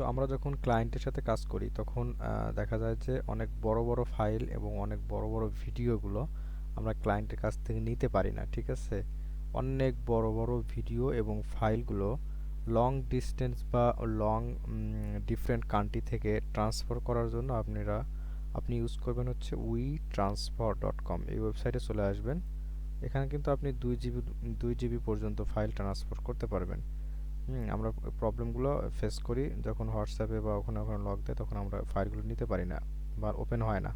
তো আমরা যখন ক্লায়েন্টের সাথে কাজ করি, তখন দেখা যায় যে অনেক বড় বড় ফাইল এবং অনেক বড় বড় ভিডিওগুলো আমরা ক্লায়েন্টের কাছ থেকে নিতে পারি না, ঠিক আছে? অনেক বড় বড় ভিডিও এবং ফাইলগুলো লং ডিস্টেন্স বা লং ডিফারেন্ট কান্ট্রি থেকে ট্রান্সফার করার জন্য আপনারা, আপনি ইউজ করবেন হচ্ছে উই ট্রান্সফার ডট কম এই ওয়েবসাইটে চলে আসবেন। এখানে কিন্তু আপনি দুই জিবি দুই জিবি পর্যন্ত ফাইল ট্রান্সফার করতে পারবেন। হুম, আমরা প্রবলেমগুলো ফেস করি যখন হোয়াটসঅ্যাপে বা ওখানে ওখানে লগ দেয় তখন আমরা ফাইলগুলো নিতে পারি না বা ওপেন হয় না।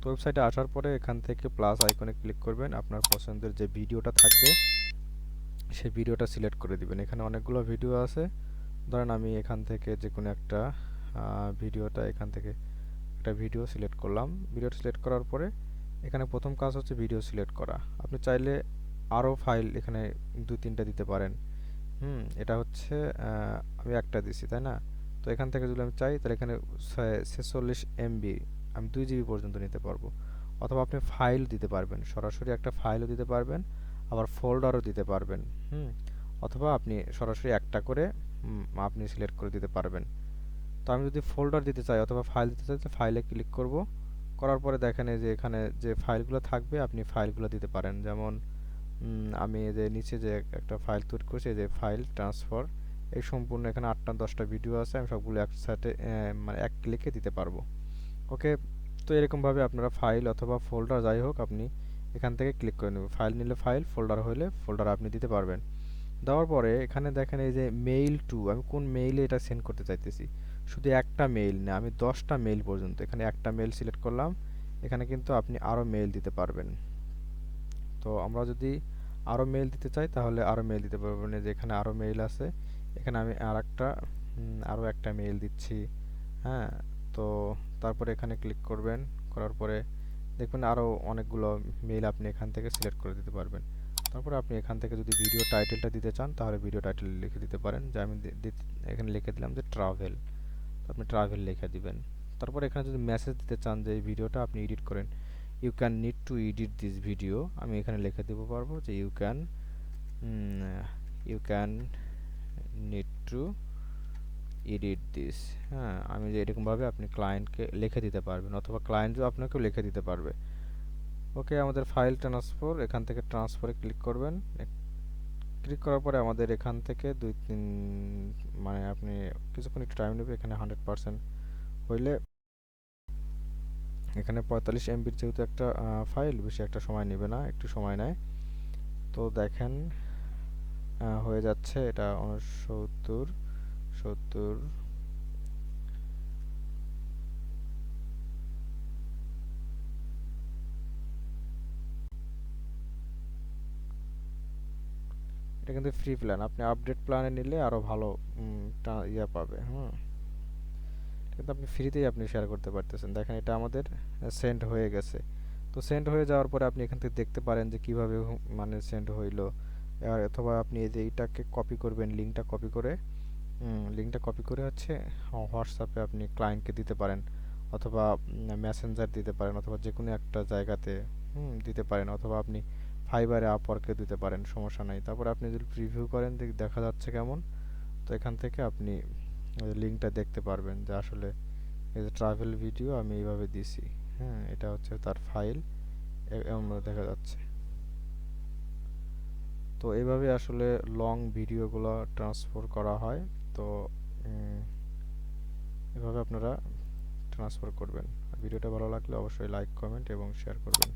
তো ওয়েবসাইটে আসার পরে এখান থেকে প্লাস আইকনে ক্লিক করবেন, আপনার পছন্দের যে ভিডিওটা থাকবে, সেই ভিডিওটা সিলেক্ট করে দিবেন। এখানে অনেকগুলো ভিডিও আছে। ধরেন আমি এখান থেকে যে কোনো একটা ভিডিওটা এখান থেকে একটা ভিডিও সিলেক্ট করলাম। ভিডিও সিলেক্ট করার পরে এখানে প্রথম কাজ হচ্ছে ভিডিও সিলেক্ট করা। আপনি চাইলে আরও ফাইল এখানে দু তিনটা দিতে পারেন। হুম, এটা হচ্ছে আমি একটা দিছি, তাই না? তো এখান থেকে যদি আমি চাই, তাহলে এখানে ছেচল্লিশ এমবি আমি দুই জিবি পর্যন্ত নিতে পারব। অথবা আপনি ফাইল দিতে পারবেন, সরাসরি একটা ফাইলও দিতে পারবেন, আবার ফোল্ডারও দিতে পারবেন, হুম? অথবা আপনি সরাসরি একটা করে আপনি সিলেক্ট করে দিতে পারবেন। তো আমি যদি ফোল্ডার দিতে চাই অথবা ফাইল দিতে চাই তো ফাইলে ক্লিক করব। করার পরে দেখেন যে এখানে যে ফাইলগুলো থাকবে, আপনি ফাইলগুলো দিতে পারেন। যেমন আমি যে নিচে যে একটা ফাইল তৈরি করেছি যে ফাইল ট্রান্সফার এই সম্পূর্ণ এখানে আটটা, দশটা ভিডিও আছে, আমি সবগুলো একসাথে মানে এক ক্লিকে দিতে পারব। ওকে তো এরকমভাবে আপনারা ফাইল অথবা ফোল্ডার যাই হোক আপনি এখান থেকে ক্লিক করে নেবেন। ফাইল নিলে ফাইল ফোল্ডার হলে ফোল্ডার আপনি দিতে পারবেন। দেওয়ার পরে এখানে দেখেন এই যে মেইল টু আমি কোন মেইলে এটা সেন্ড করতে চাইতেছি? শুধু একটা মেইল না, আমি দশটা মেইল পর্যন্ত, এখানে একটা মেইল সিলেক্ট করলাম, এখানে কিন্তু আপনি আরও মেইল দিতে পারবেন। তো আমরা যদি আরও মেইল দিতে চাই, তাহলে আরও মেইল দিতে পারব। পারবেন যে এখানে আরও মেইল আছে, এখানে আমি আর একটা আরও একটা মেইল দিচ্ছি। হ্যাঁ তো তারপরে এখানে ক্লিক করবেন। করার পরে দেখবেন আরও অনেকগুলো মেইল আপনি এখান থেকে সিলেক্ট করে দিতে পারবেন। তারপরে আপনি এখান থেকে যদি ভিডিও টাইটেলটা দিতে চান, তাহলে ভিডিও টাইটেল লিখে দিতে পারেন। যে আমি এখানে লিখে দিলাম যে ট্রাভেল আপনি ট্রাভেল লিখে দিবেন। তারপর এখানে যদি মেসেজ দিতে চান যে এই ভিডিওটা আপনি এডিট করেন you can need to edit this video আমি এখানে লিখে দেবো পারব যে you can you can need to edit this হ্যাঁ আমি যে এরকমভাবে আপনি ক্লায়েন্টকে লিখে দিতে পারবেন অথবা ক্লায়েন্টও আপনাকেও লিখে দিতে পারবে। ওকে, আমাদের ফাইল ট্রান্সফার এখান থেকে ট্রান্সফারে ক্লিক করবেন। ক্লিক করার পরে আমাদের এখান থেকে দুই তিন মানে আপনি কিছুক্ষণ একটু টাইম নেবে এখানে হান্ড্রেড পারসেন্ট হইলে এখানে পঁয়তাল্লিশ এমবির যেহেতু একটা ফাইল বেশি একটা সময় নেবে না, একটু সময় নেয়। তো দেখেন হয়ে যাচ্ছে এটা উনসত্তর, সত্তর। এটা কিন্তু ফ্রি প্ল্যান আপনি আপডেট প্ল্যানে নিলে আরও ভালো ইয়া পাবে, হুম। কিন্তু আপনি ফ্রিতেই আপনি শেয়ার করতে পারতেছেন। দেখেন, এটা আমাদের সেন্ড হয়ে গেছে। তো সেন্ড হয়ে যাওয়ার পরে আপনি এখান থেকে দেখতে পারেন যে কীভাবে মানে সেন্ড হইল। অথবা আপনি এই যে এইটাকে কপি করবেন লিঙ্কটা কপি করে। লিঙ্কটা কপি করে হচ্ছে হোয়াটসঅ্যাপে আপনি ক্লায়েন্টকে দিতে পারেন। অথবা মেসেঞ্জার দিতে পারেন, অথবা যে কোনো একটা জায়গাতে দিতে পারেন। অথবা আপনি ফাইবারে আপওয়ার্কে দিতে পারেন, সমস্যা নাই। তারপর আপনি যদি প্রিভিউ করেন দেখা যাচ্ছে কেমন। তো এখান থেকে আপনি লিঙ্কটা দেখতে পারবেন যে আসলে ট্রাভেল ভিডিও আমি এইভাবে দিছি হ্যাঁ এটা হচ্ছে তার ফাইল এমন দেখা যাচ্ছে। তো এইভাবে আসলে লং ভিডিওগুলো ট্রান্সফার করা হয়, তো এভাবে আপনারা ট্রান্সফার করবেন। ভিডিওটা ভালো লাগলে অবশ্যই লাইক কমেন্ট এবং শেয়ার করবেন।